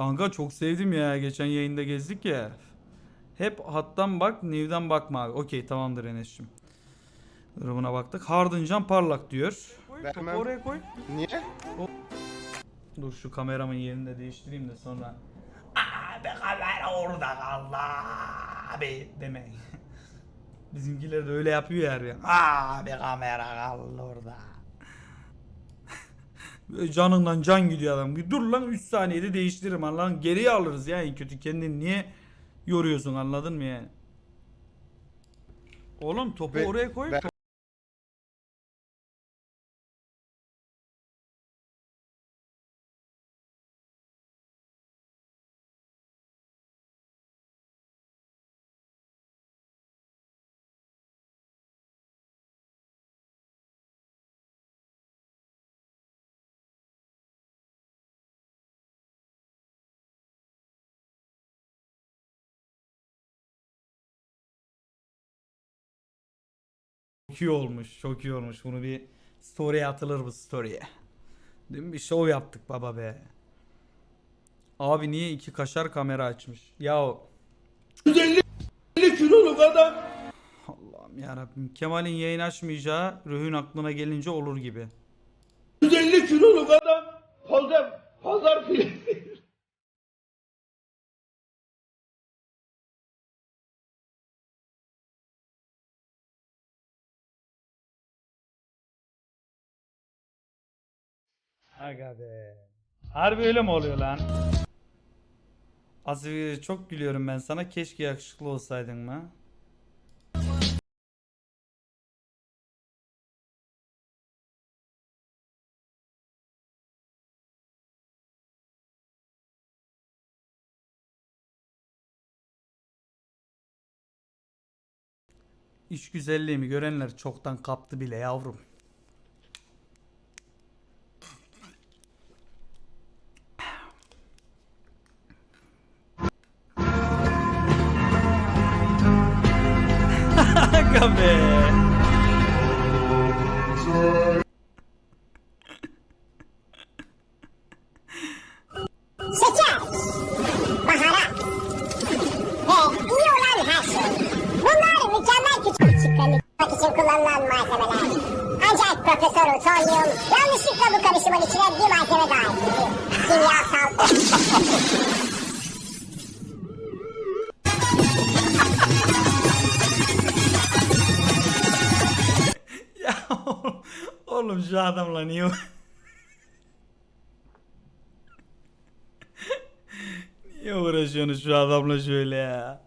Kanka çok sevdim ya. Geçen yayında gezdik ya. Hep hattan bak, new'den bakma abi. Okey tamamdır Enes'cim. Durumuna baktık. Hardıncan parlak diyor. Koy, topu oraya koy. Niye? Dur şu kameramın yerini de değiştireyim de sonra. Abi kamera orada kaldı abi demeyin. Bizimkiler de öyle yapıyor her yan. Abi kamera kaldı orada. Canından can gidiyor adam. Dur lan 3 saniyede değiştiririm lan. Geriye alırız ya en kötü. Kendini niye yoruyorsun anladın mı yani? Oğlum topu Ve- oraya koy. ve- Çok iyi olmuş, çok iyi olmuş. Bunu bir story'e atılır bu story'e. Değil mi? Bir show yaptık baba be. Abi niye iki kaşar kamera açmış? Ya 150 kiloluk adam. Allah'ım yarabbim. Kemal'in yayın açmayacağı Rühün aklına gelince olur gibi. 150 kiloluk adam. Pazar, pazar filesi. Aga be. Harbi öyle mi oluyor lan? Önce çok gülüyorum ben sana. Keşke yakışıklı olsaydın mı? İş güzelliğimi görenler çoktan kaptı bile yavrum. Aga be. Baharat ve iyi olan. Bunlar mükemmel küçük yapmak için kullanılan malzemeler. Ancak Profesör Utonyum yanlışlıkla bu karışımın içine bir malzeme daha ekledi. Kimyasal şu adamla niye Niye uğraşıyorsunuz şu adamla şöyle ya?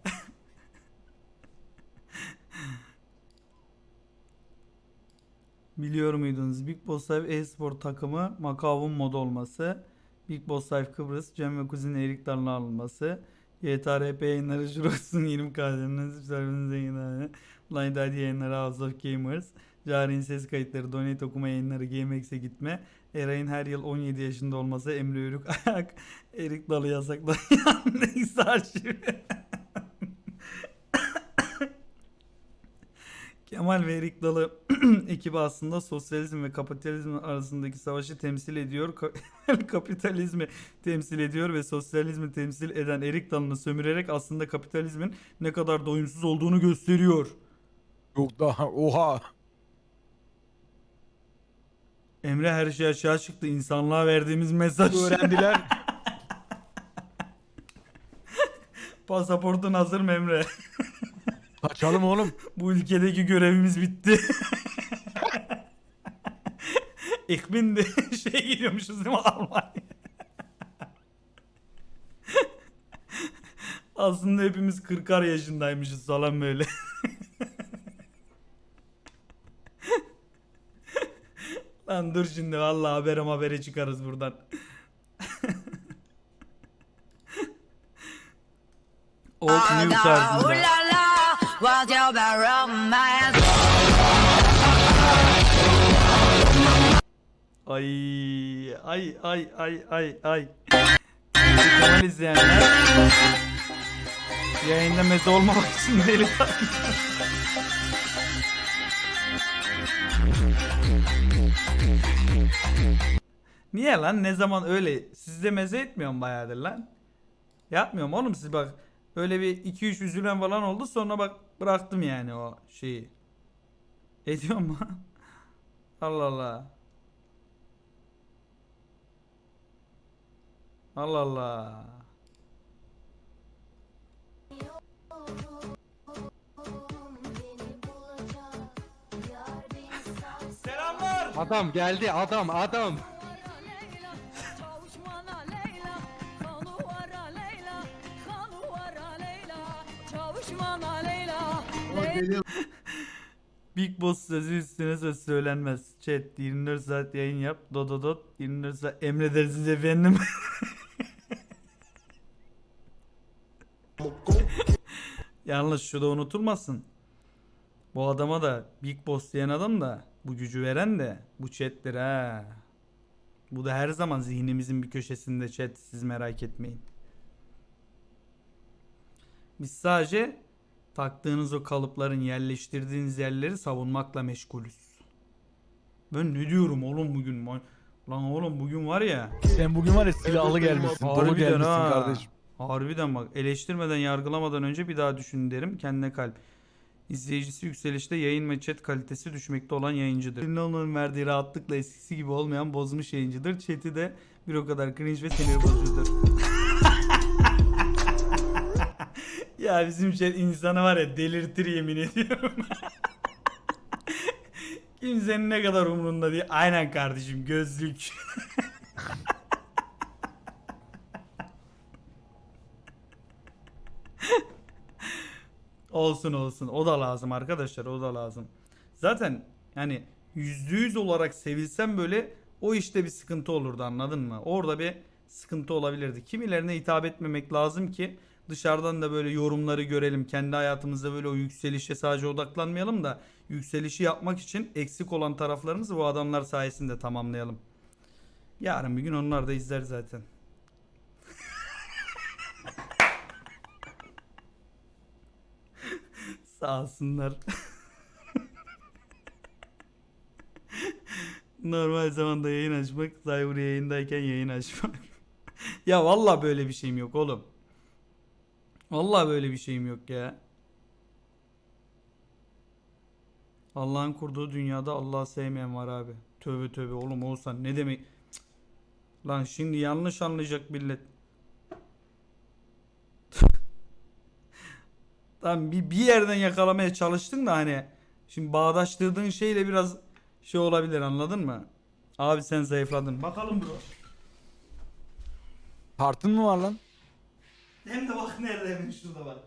Biliyor muydunuz? Big Boss Life e-spor takımı Macau'un mod olması. Big Boss Life Kıbrıs, Cem ve Kuzin Erik Dal'ın alınması. YTRP yayınları Jurox'un 20 kadının servisinize yayınları. Blind ID yayınları House of Gamers. Cari'nin ses kayıtları, donate okuma yayınları, GameX'e gitme. Eray'ın her yıl 17 yaşında olması, Emre Yörük ayak, Erik Dalı yasaklayan Yandex arşivi. Kemal ve Erik Dalı ekibi aslında sosyalizm ve kapitalizm arasındaki savaşı temsil ediyor. Ka- Kapitalizmi temsil ediyor ve sosyalizmi temsil eden Erik Dalı'nı sömürerek aslında kapitalizmin ne kadar doyumsuz olduğunu gösteriyor. Yok daha oha. Emre her şey açığa çıktı. İnsanlığa verdiğimiz mesaj. Öğrendiler. Pasaportun hazır mı Emre? Kaçalım oğlum. Bu ülkedeki görevimiz bitti. İkmin de şey gidiyormuşuz değil mi Almanya? Aslında hepimiz 40'ar yaşındaymışız falan böyle. Lan dur şimdi vallahi haberim habere çıkarız buradan. Old New tarzında. Ay ay ay ay ay ay. Kanal izleyenler yayında meze olmamak için deli Niye lan? Ne zaman öyle? Sizde meze etmiyor mu bayağıdır lan? Yapmıyorum oğlum siz bak. Öyle bir 2-3 üzülen falan oldu sonra bak bıraktım yani o şeyi. Ediyor mu? Allah Allah. Allah Allah. Adam geldi adam adam. Big Boss sözü üstüne söz söylenmez. Chat 24 saat yayın yap. Dododot 24 saat emredersiniz efendim. Yalnız şu da unutulmasın. Bu adama da Big Boss diyen adam da bu gücü veren de bu chatler ha. Bu da her zaman zihnimizin bir köşesinde chat siz merak etmeyin. Biz sadece taktığınız o kalıpların yerleştirdiğiniz yerleri savunmakla meşgulüz. Ben ne diyorum oğlum bugün? Lan oğlum bugün var ya. Sen bugün var ya silahlı gelmişsin. Dolu gelmişsin ha. kardeşim. Harbiden bak eleştirmeden yargılamadan önce bir daha düşün derim kendine kalp. İzleyicisi yükselişte yayın ve chat kalitesi düşmekte olan yayıncıdır. Ünlü verdiği rahatlıkla eskisi gibi olmayan bozmuş yayıncıdır. Chat'i de bir o kadar cringe ve sinir bozucudur. Ya bizim chat insanı var ya delirtir yemin ediyorum. Kimsenin ne kadar umrunda değil. Aynen kardeşim gözlük. Olsun olsun. O da lazım arkadaşlar. O da lazım. Zaten yani yüzde yüz olarak sevilsem böyle o işte bir sıkıntı olurdu anladın mı? Orada bir sıkıntı olabilirdi. Kimilerine hitap etmemek lazım ki dışarıdan da böyle yorumları görelim. Kendi hayatımızda böyle o yükselişe sadece odaklanmayalım da yükselişi yapmak için eksik olan taraflarımızı bu adamlar sayesinde tamamlayalım. Yarın bir gün onlar da izler zaten. Sağ olsunlar. Normal zamanda yayın açmak, Cyber yayındayken yayın açmak. ya valla böyle bir şeyim yok oğlum. Valla böyle bir şeyim yok ya. Allah'ın kurduğu dünyada Allah'ı sevmeyen var abi. Tövbe tövbe oğlum olsan ne demek? Lan şimdi yanlış anlayacak millet. Tamam bir, bir yerden yakalamaya çalıştın da hani şimdi bağdaştırdığın şeyle biraz şey olabilir anladın mı? Abi sen zayıfladın. Bakalım bro. Tartın mı var lan? Hem de bak nerede hemen şurada bak.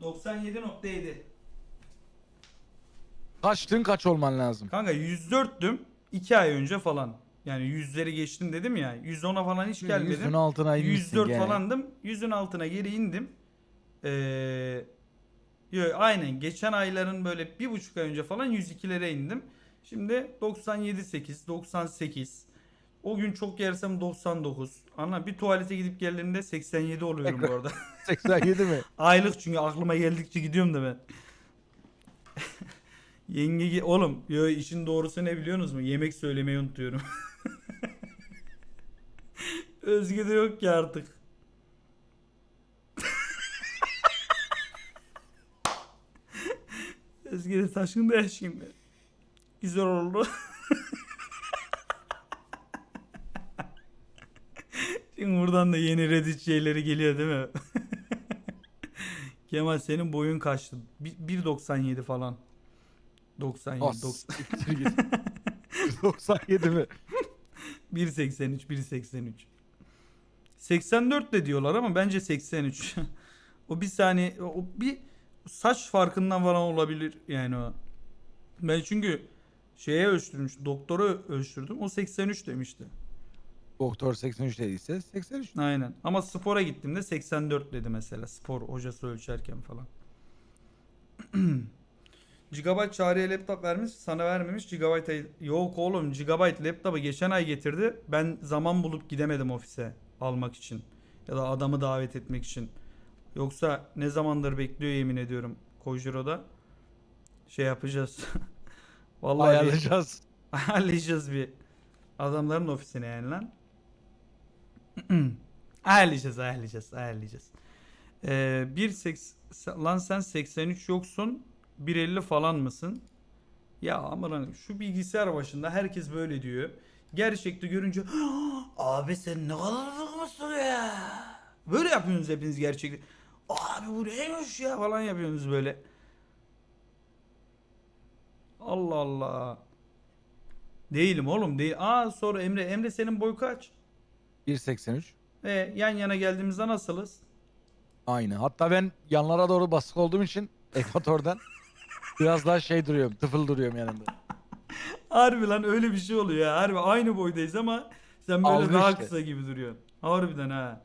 97.7. Kaçtın kaç olman lazım. Kanka 104'tüm 2 ay önce falan. Yani yüzleri geçtim dedim ya. 110'a falan hiç gelmedim. Yüzün altına inmişsin 104 gene. falandım. Yüzün altına geri indim. Ee, yo, aynen geçen ayların böyle bir buçuk ay önce falan 102'lere indim. Şimdi 97.8, 98. O gün çok yersem 99. Anla bir tuvalete gidip geldiğimde 87 oluyorum bu arada. 87 mi? Aylık çünkü aklıma geldikçe gidiyorum da ben. Yenge ge- oğlum yo işin doğrusu ne biliyorsunuz mu? Yemek söylemeyi unutuyorum. Özge de yok ki artık. Özge de taşındı ya şimdi. Güzel oldu. Şimdi buradan da yeni Reddit şeyleri geliyor değil mi? Kemal senin boyun kaçtı? Bir- 1.97 falan. 97, As. 90, siktir git. 97 mi? 1.83, 1.83. 84 de diyorlar ama bence 83. o bir saniye, o bir saç farkından falan olabilir yani o. Ben çünkü şeye ölçtürmüş, doktora ölçtürdüm. O 83 demişti. Doktor 83 dediyse 83. Aynen. Ama spora gittiğimde 84 dedi mesela. Spor hocası ölçerken falan. Gigabyte çağrıya laptop vermiş sana vermemiş Gigabyte yok oğlum Gigabyte laptopu geçen ay getirdi ben zaman bulup gidemedim ofise almak için ya da adamı davet etmek için yoksa ne zamandır bekliyor yemin ediyorum Kojiro'da şey yapacağız vallahi bir- Ayarlayacağız. ayarlayacağız bir adamların ofisine yani lan ayarlayacağız ayarlayacağız ayarlayacağız. Ee, 1.80 lan sen 83 yoksun 1.50 falan mısın? Ya aman şu bilgisayar başında herkes böyle diyor. Gerçekte görünce abi sen ne kadar fıkmışsın ya. Böyle yapıyorsunuz hepiniz gerçekte. Abi bu neymiş ya falan yapıyorsunuz böyle. Allah Allah. Değilim oğlum değil. Aa sonra Emre Emre senin boy kaç? 1.83. E yan yana geldiğimizde nasılız? Aynı. Hatta ben yanlara doğru basık olduğum için ekvatordan biraz daha şey duruyorum. Tıfıl duruyorum yanında. Harbi lan öyle bir şey oluyor ya. Harbi aynı boydayız ama sen böyle Algı daha işte. kısa gibi duruyorsun. Harbiden ha.